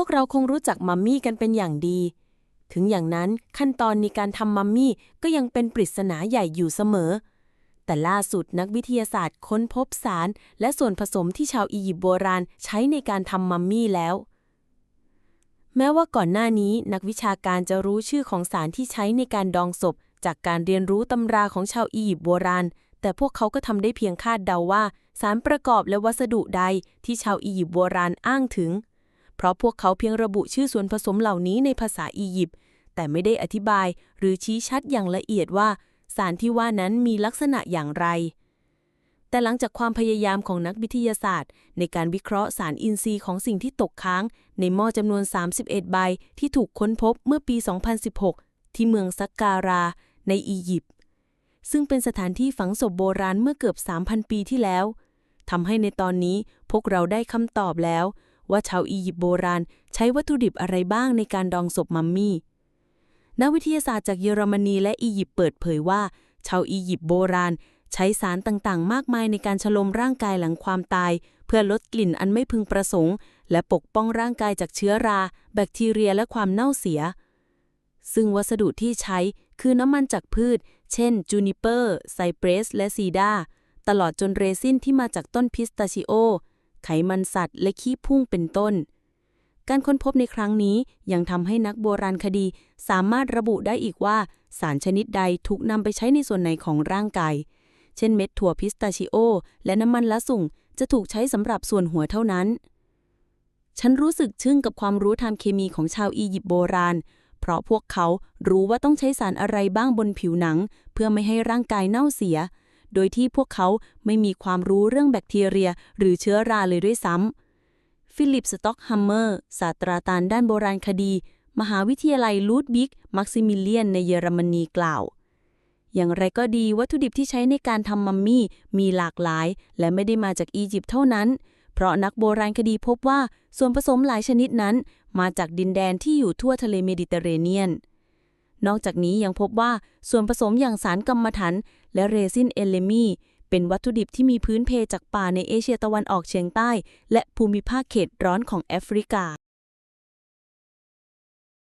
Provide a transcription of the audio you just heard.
วกเราคงรู้จักมัมมี่กันเป็นอย่างดี ถึงอย่างนั้นขั้นตอนในการทำมัมมี่ก็ยังเป็นปริศนาใหญ่อยู่เสมอ แต่ล่าสุดนักวิทยาศาสตร์ค้นพบสาร และส่วนผสมที่ชาวอียิปต์โบราณใช้ในการทำมัมมี่แล้วแม้ว่าก่อนหน้านี้นักวิชาการจะรู้ชื่อของสารที่ใช้ในการดองศพ จากการเรียนรู้ตำราของชาวอียิปต์โบราณ แต่พวกเขาก็ทำได้เพียงคาดเดาว่า สารประกอบและวัสดุใดที่ชาวอียิปต์โบราณอ้างถึง เพราะพวกเขาเพียงระบุชื่อส่วนผสมเหล่านี้ในภาษาอียิปต์แต่ไม่ได้อธิบายหรือชี้ชัดอย่างละเอียดว่า สารที่ว่านั้นมีลักษณะอย่างไร แต่หลังจากความพยายามของนักวิทยาศาสตร์ ในการวิเคราะห์สารอินทรีย์ของสิ่งที่ตกค้าง ในหม้อจำนวน 31 ใบที่ถูกค้นพบเมื่อปี 2016 ที่เมืองซักการา ในอียิปต์ซึ่งเป็นสถานที่ฝังศพโบราณเมื่อเกือบ 3,000 ปีที่แล้วทำให้ในตอนนี้พวกเราได้คำตอบแล้ว ว่าชาวอียิปต์โบราณใช้วัตถุดิบอะไรบ้างในการดองศพมัมมี่ นักวิทยาศาสตร์จากเยอรมนีและอียิปต์เปิดเผยว่า ชาวอียิปต์โบราณ ใช้สารต่างๆ มากมายในการฉลมร่างกายหลังความตาย เพื่อลดกลิ่นอันไม่พึงประสงค์ และปกป้องร่างกายจากเชื้อรา แบคทีเรียและความเน่าเสีย ซึ่งวัสดุที่ใช้คือน้ำมันจากพืช เช่น จูนิเปอร์ ไซเปรส และซีดา ตลอดจนเรซินที่มาจากต้นพิสตาชิโอ ไขมันสัตว์ และขี้ผุ้งเป็นต้น การค้นพบในครั้งนี้ยังทำให้นักโบราณคดีสามารถระบุได้อีกว่า สารชนิดใดถูกนำไปใช้ในส่วนไหนของร่างกาย เช่นเม็ดถั่วพิสตาชิโอ และน้ำมันละสุ่งจะถูกใช้สำหรับส่วนหัวเท่านั้น ฉันรู้สึกทึ่งกับความรู้ทางเคมีของชาวอียิปต์โบราณ เพราะพวกเขารู้ว่าต้องใช้สารอะไรบ้างบนผิวหนัง เพื่อไม่ให้ร่างกายเน่าเสีย โดยที่พวกเขาไม่มีความรู้เรื่องแบคทีเรีย หรือเชื้อราเลยด้วยซ้ำฟิลิปสต็อกฮัมเมอร์ศาสตราจารย์ด้านโบราณคดี มหาวิทยาลัยลูดบิกมักซิมิเลียนในเยอรมนีกล่าว อย่างไรก็ดีวัตถุดิบที่ใช้ในการทำมัมมี่มีหลากหลาย และไม่ได้มาจากอียิปต์เท่านั้น เพราะนักโบราณคดีพบว่าส่วนผสมหลายชนิดนั้น มาจากดินแดนที่อยู่ทั่วทะเลเมดิเตอร์เรเนียน นอกจากนี้ยังพบว่าส่วนผสมอย่างสารกรรมถัน และเรซินเอเลมีเป็นวัตถุดิบที่มีพื้นเพจากป่าในเอเชียตะวันออกเฉียงใต้ และภูมิภาคเขตร้อนของแอฟริกา